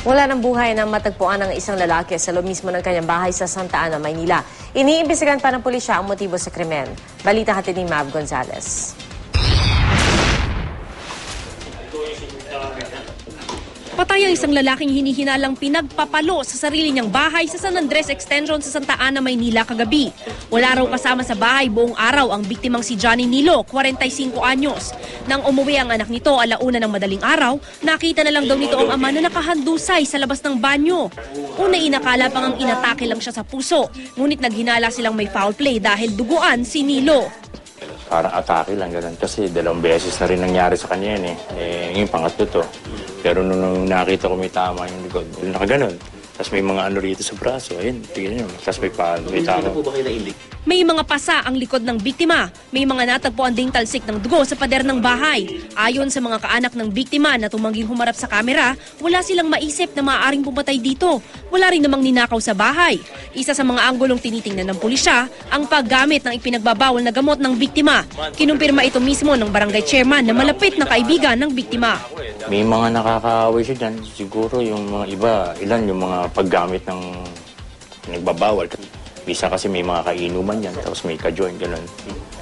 Wala ng buhay na matagpuan ng isang lalaki sa loob mismo ng kanyang bahay sa Santa Ana, Maynila. Iniimbestigahan pa ng pulisya ang motibo sa krimen. Balita hatid ni Mav Gonzalez. Patay ang isang lalaking hinihinalang pinagpapalo sa sarili niyang bahay sa San Andres Extension sa Santa Ana, Maynila kagabi. Wala raw kasama sa bahay buong araw ang biktimang si Johnny Nilo, 45 anyos. Nang umuwi ang anak nito alauna ng madaling araw, nakita na lang daw nito ang ama na nakahandusay sa labas ng banyo. Una inakala pang ang inatake lang siya sa puso, ngunit naghinala silang may foul play dahil duguan si Nilo. parang atake lang ganun. Kasi dalawang beses na rin nangyari sa kanya yan eh. Eh, yung pangatlo to. Pero nung, nung nakita ko may tama yung likod, nakaganon. Tapos may mga ano rito sa braso, ayun, tingnan nyo. Tapos may, pa, may tama. May mga pasa ang likod ng biktima. May mga natagpuan ding talsik ng dugo sa pader ng bahay. Ayon sa mga kaanak ng biktima na tumangging humarap sa kamera, wala silang maisip na maaaring pumatay dito. Wala rin namang ninakaw sa bahay. Isa sa mga anggulong tinitingnan ng pulisya, ang paggamit ng ipinagbabawal na gamot ng biktima. Kinumpirma ito mismo ng barangay chairman na malapit na kaibigan ng biktima. May mga nakakaaway siya dyan. Siguro yung mga iba, ilan yung mga paggamit ng nagbabawal. Bisa kasi may mga kainuman yan, tapos may ka-join, ganun.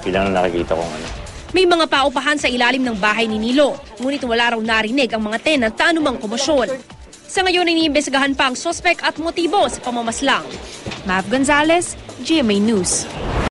Ilang na nakikita kong ano. May mga paupahan sa ilalim ng bahay ni Nilo, ngunit wala raw narinig ang mga tenant na anumang komosyon. Sa ngayon, iniimbestigahan pa ang sospek at motibo sa pamamaslang. Mav Gonzalez, GMA News.